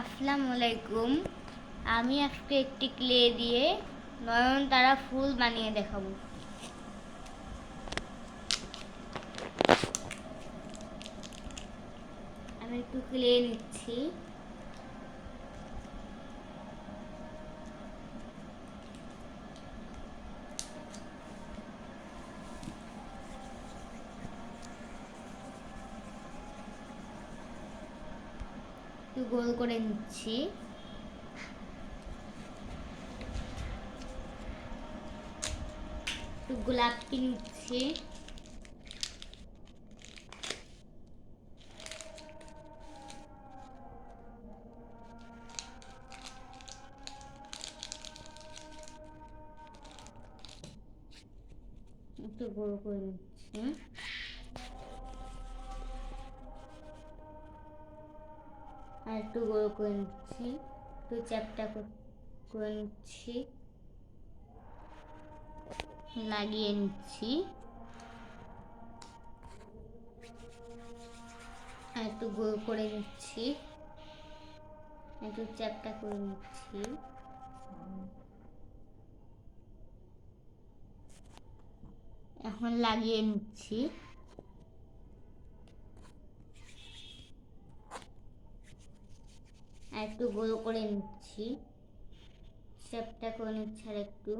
আসসালামু আলাইকুম আমি আজকে একটি ক্লে দিয়ে নয়নতারা ফুল বানিয়ে দেখাবো। আমি একটু ক্লে নিচ্ছি। একটু গোল করে নিচ্ছি। একটু গোলাপি নিচ্ছি। একটু গোল করে নিচ্ছি। আর একটু বড় করে নিচ্ছি একটু চ্যাপটা করে নিচ্ছি। লাগিয়ে নিচ্ছি। আর একটু গোল করে নিচ্ছি। একটু চ্যাপটা করে নিচ্ছি। এখন লাগিয়ে নিচ্ছি। একটু গোল করে নিচ্ছি। শেপটা করে নিচ্ছি আর একটু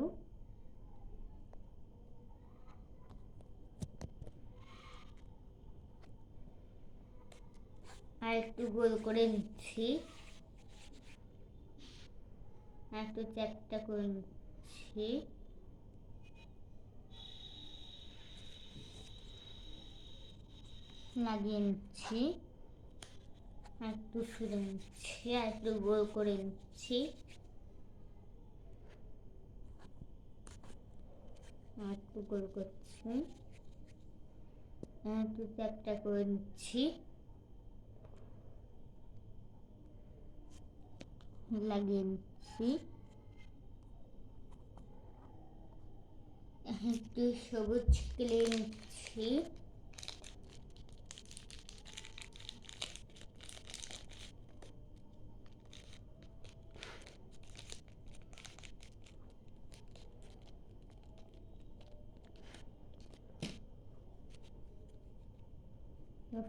আর একটু গোল করে নিচ্ছি। আর একটু চ্যাপটা করে নিচ্ছি। লাগিয়ে নিচ্ছি। একটু সুরে নিচ্ছি একটু গোল করে নিচ্ছি। একটু গোল করছি। একটু চ্যাপটা করে নিচ্ছি। লাগিয়ে নিচ্ছি। একটু সবুজ ক্লে নিচ্ছি। এখন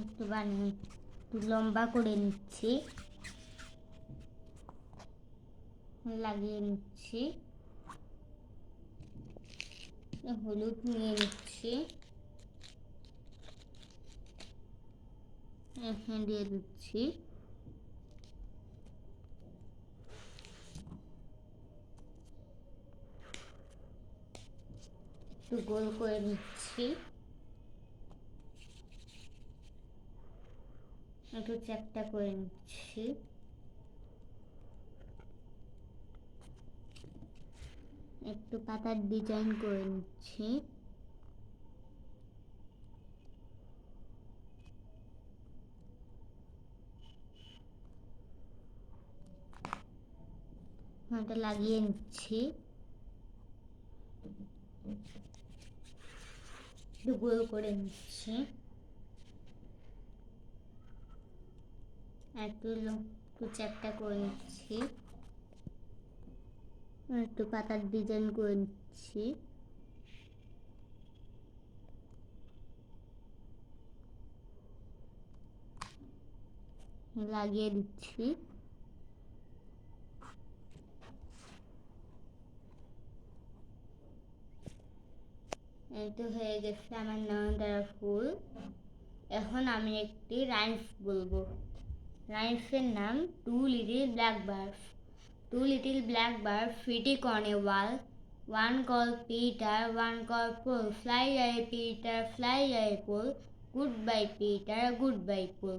একটু বানিয়ে একটু লম্বা করে নিচ্ছি লাগিয়ে নিচ্ছি হলুদ নিয়ে নিচ্ছি এখানে দিয়ে দিচ্ছি গোল করে নিচ্ছি। একটু চ্যাপটা করে নিচ্ছি। একটু পাতার ডিজাইন করে নিচ্ছি। এটা লাগিয়ে নিচ্ছি। একটু গোল করে নিচ্ছি একটু চ্যাপটা করে নিচ্ছি একটু পাতার ডিজাইন করে নিচ্ছি লাগিয়ে দিচ্ছি এই হয়ে গেছে আমার নয়নতারা ফুল এখন আমি একটি রাইমস বলব। রাইমসের নাম two little black birds two little black bird sitting on a wall. One call Peter one call Paul fly away Peter fly away Paul goodbye Peter goodbye Paul